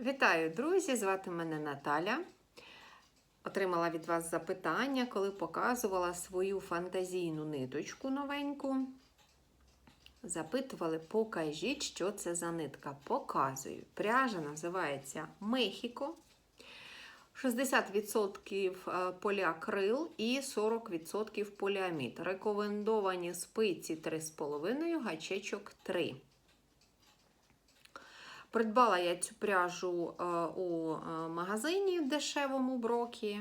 Вітаю, друзі! Звати мене Наталя. Отримала від вас запитання, коли показувала свою фантазійну ниточку новеньку. Запитували, покажіть, що це за нитка. Показую. Пряжа називається Мехіко. 60% поля крил і 40% поліамід. Рекомендовані спиці 3,5, гачечок 3. Придбала я цю пряжу е, у е, магазині дешевому брокі.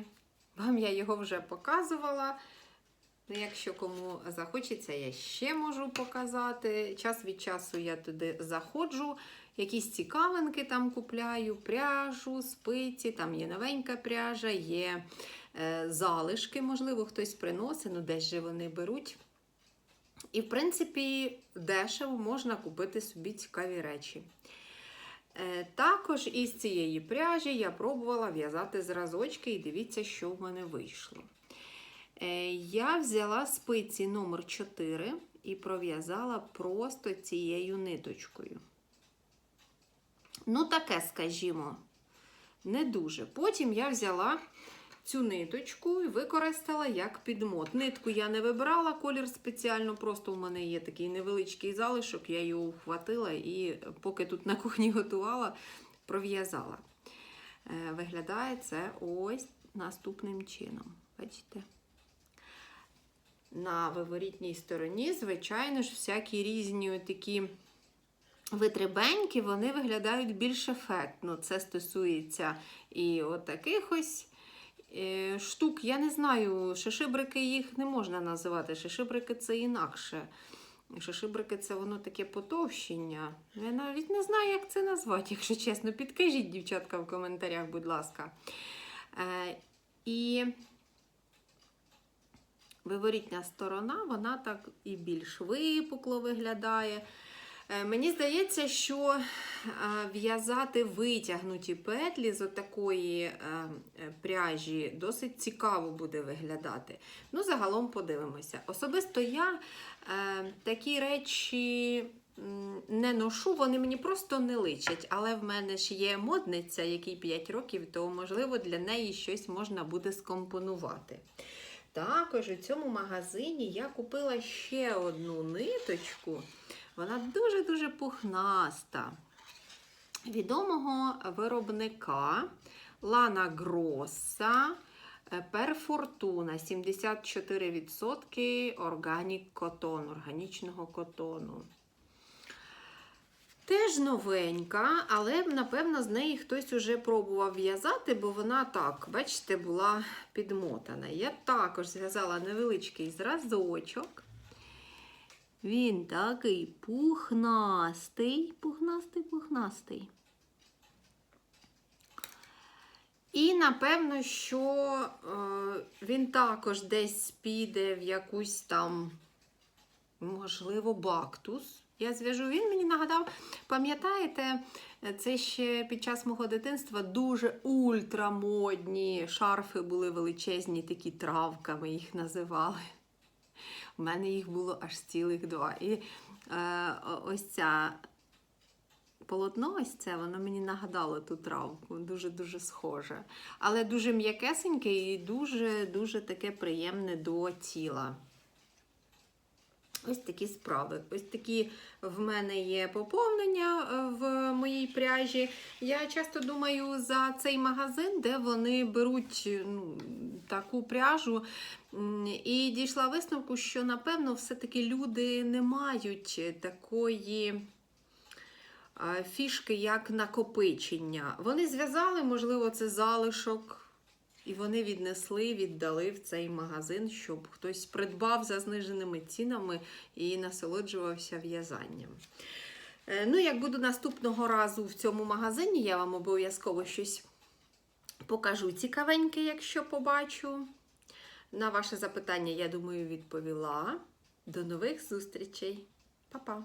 Вам я його вже показувала. Ну, Якщо кому захочеться, я ще можу показати. Час від часу я туди заходжу, якісь цікавинки там купляю, пряжу, спиці, там є новенька пряжа, є е, залишки, можливо, хтось приносить, ну десь же вони беруть. І, в принципі, дешево можна купити собі цікаві речі. Е, Також із цієї пряжі я пробувала в'язати зразочки, і дивіться, що в мене вийшло. Е, Я взяла спиці номер 4 і пров'язала просто цією ниточкою. Ну, таке, скажімо, не дуже. Потім я взяла цю ниточку і використала як підмот. Нитку я не вибирала колір спеціально, просто у мене є такий невеличкий залишок, я його вхватила і поки тут на кухні готувала, пров'язала. Е, Виглядає це ось наступним чином. Бачите? На виворітній стороні, звичайно ж, всякі різні такі витребеньки, вони виглядають більш ефектно. Це стосується і от ось штук. Я не знаю, шишибрики їх не можна називати. Шишибрики це інакше. Шишибрики це воно таке потовщення. Я навіть не знаю, як це назвати, якщо чесно. Підкажіть, дівчатка, в коментарях, будь ласка. Е, і виворітня сторона, вона так і більш випукло виглядає. Е, Мені здається, що е, в'язати витягнуті петлі з такої е, пряжі досить цікаво буде виглядати. Ну, загалом подивимося. Особисто я такі речі не ношу, вони мені просто не личать. Але в мене ж є модниця, якій 5 років, то, можливо, для неї щось можна буде скомпонувати. Також у цьому магазині я купила ще одну ниточку. Вона дуже-дуже пухнаста. Відомого виробника Лана Гроса Перфортуна 74% органік котон, органічного котону. Теж новенька, але, напевно, з неї хтось уже пробував в'язати, бо вона так, бачите, була підмотана. Я також зв'язала невеличкий зразочок. Він такий пухнастий, пухнастий, пухнастий. І, напевно, що е, він також десь піде в якусь там, можливо, бактус. Я зв'яжу, він мені нагадав, пам'ятаєте, це ще під час мого дитинства дуже ультрамодні шарфи були величезні, такі травками їх називали. У мене їх було аж цілих два. І е, ось ця полотно, ось це, воно мені нагадало ту травку, дуже-дуже схоже. Але дуже м'якесеньке і дуже-дуже таке приємне до тіла. Ось такі справи. Ось такі в мене є поповнення в моїй пряжі. Я часто думаю за цей магазин, де вони беруть ну, таку пряжу. І дійшла висновку, що, напевно, все-таки люди не мають такої фішки, як накопичення. Вони зв'язали, можливо, це залишок. І вони віднесли, віддали в цей магазин, щоб хтось придбав за зниженими цінами і насолоджувався в'язанням. Ну, як буду наступного разу в цьому магазині, я вам обов'язково щось покажу цікавеньке, якщо побачу. На ваше запитання, я думаю, відповіла. До нових зустрічей. Па-па!